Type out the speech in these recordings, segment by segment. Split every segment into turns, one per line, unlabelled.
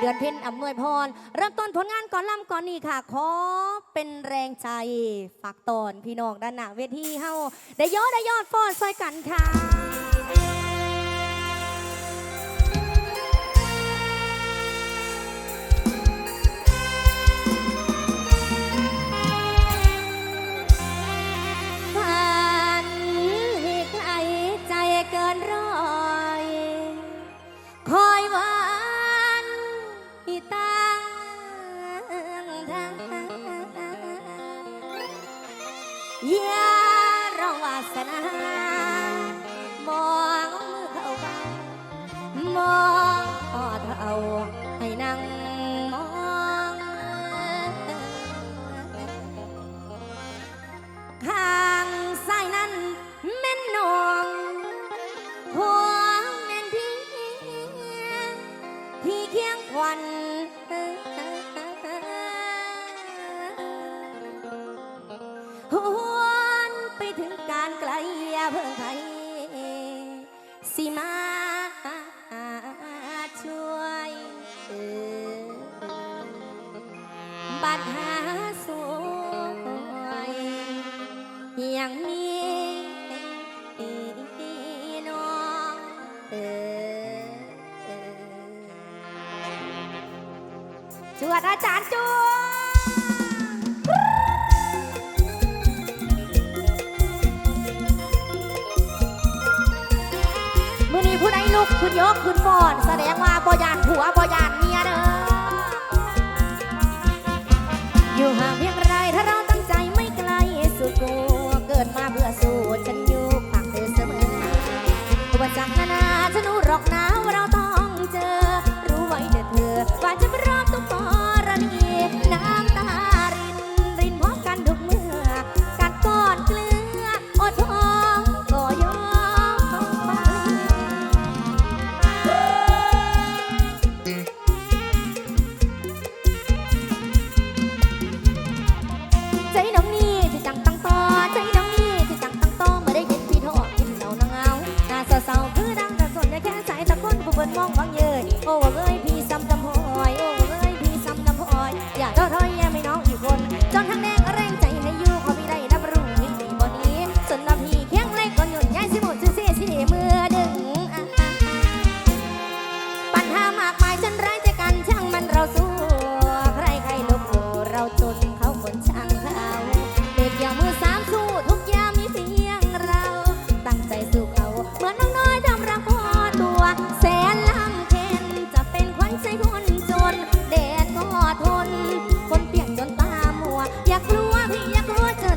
เดือนพิญอำนวยพร เริ่มต้นผลงานก่อนล่ำก่อนนี่ค่ะ ขอเป็นแรงใจ ฝากตอนพี่น้องด้านหน้าเวทีเฮ้าได้ยอดได้ยอดฟอนซอยกันค่ะ วดอาจารย์จวมือนี้ผู้ใดลุกขึ้นยกคุณฟอน แสดงว่าบอยานผัวบอยาน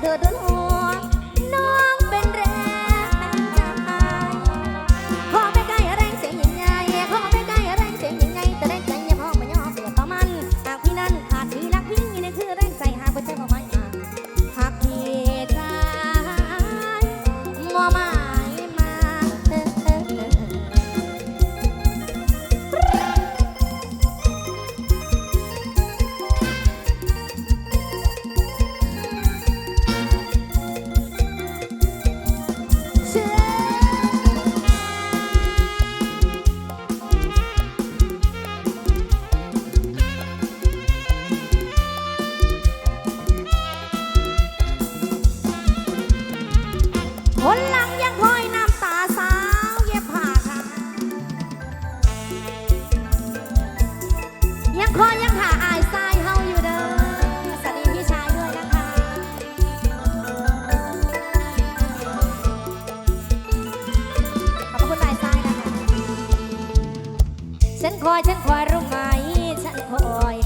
เธอเดิน พ่ยังหาอาทรายเฮาอยู่เด้อสวัดีพี่ชายด้วยนะคะ ขอบคุณอายทรายนะคะ ฉันคอย ฉันคอยรู้ไหม ฉันคอย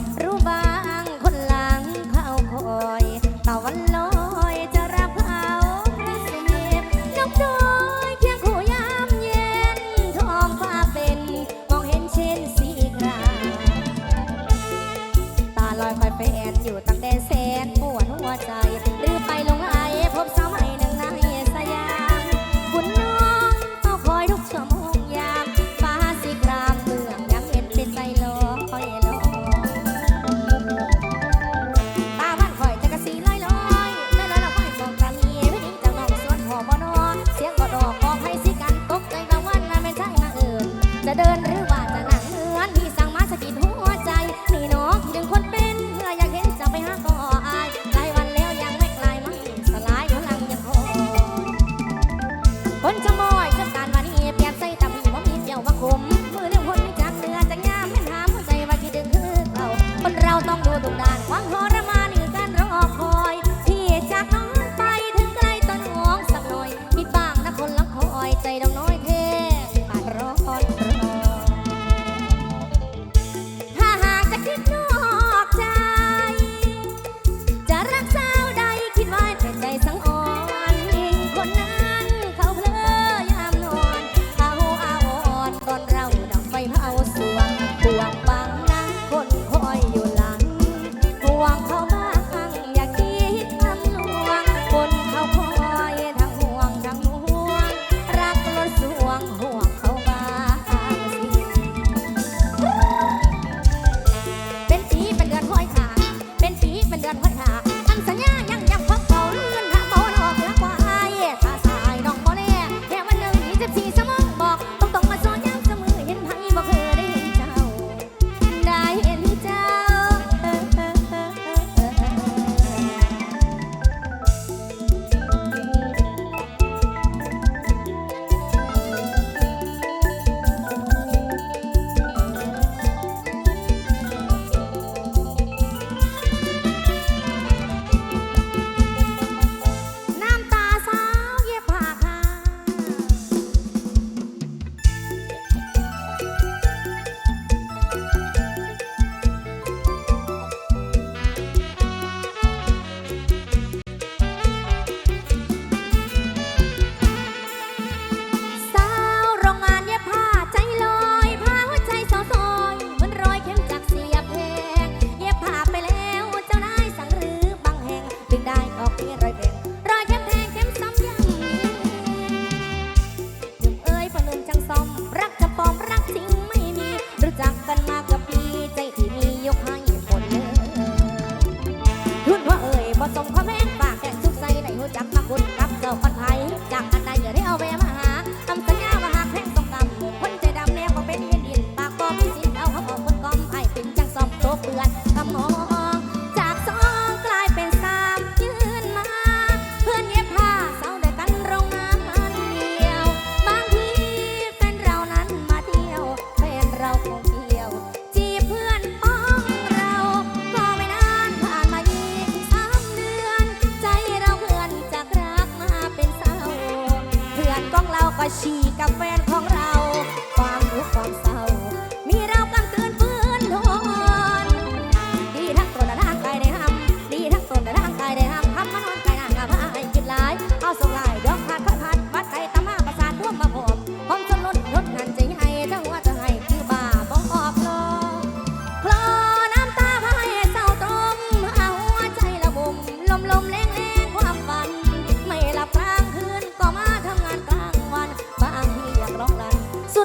black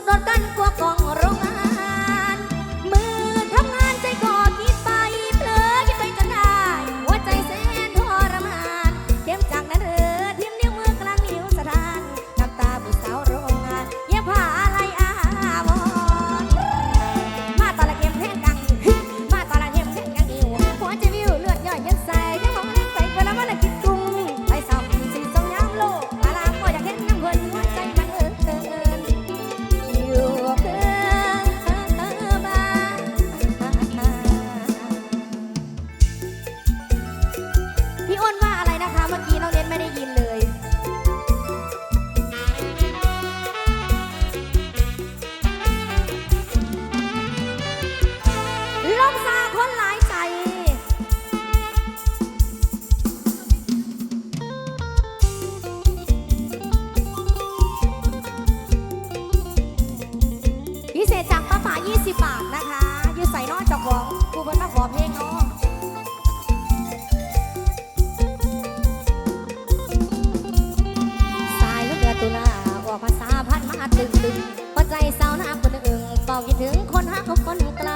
nosotros. คนหาเขาคนไกล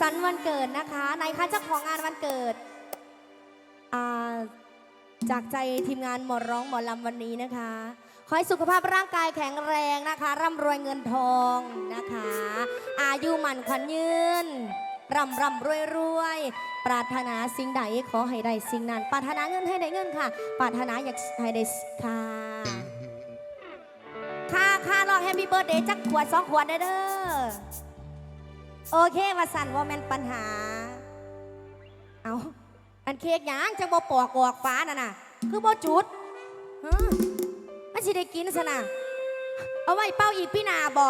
สันวันเกิดนะคะในค่ะเจ้าของงานวันเกิด จากใจทีมงานหมอร้องหมอลำวันนี้นะคะ ขอให้สุขภาพร่างกายแข็งแรงนะคะ ร่ำรวยเงินทองนะคะ อายุมันขวัญยืนร่ำร่ำรวยรวยปรารถนาสิ่งใดขอให้ได้สิ่งนั้น ปรารถนาเงินให้ได้เงินค่ะ ปรารถนาอยากให้ได้ค่ะ ค่าค่าลองแฮปปี้เบิร์ดเดย์จักขวดสองขวดเด้เด้อ โอเคว่าสันว่าแม่นปัญหา เอาอันเค้กหยางจังบ่ปอกออกฟ้าน่ะน่ะ คือบ่จุดฮะมันสิได้กินซะน่ะ เอาไว้เป้าอีพี่นาบ่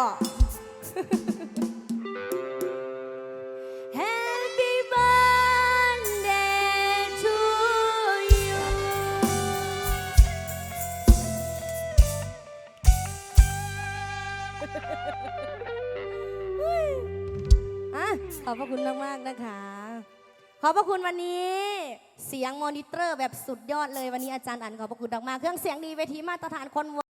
คุณมากๆนะคะ ขอบพระคุณวันนี้ เสียงมอนิเตอร์แบบสุดยอดเลยวันนี้อาจารย์อันขอบพระคุณมากๆเครื่องเสียงดีเวทีมาตรฐานคน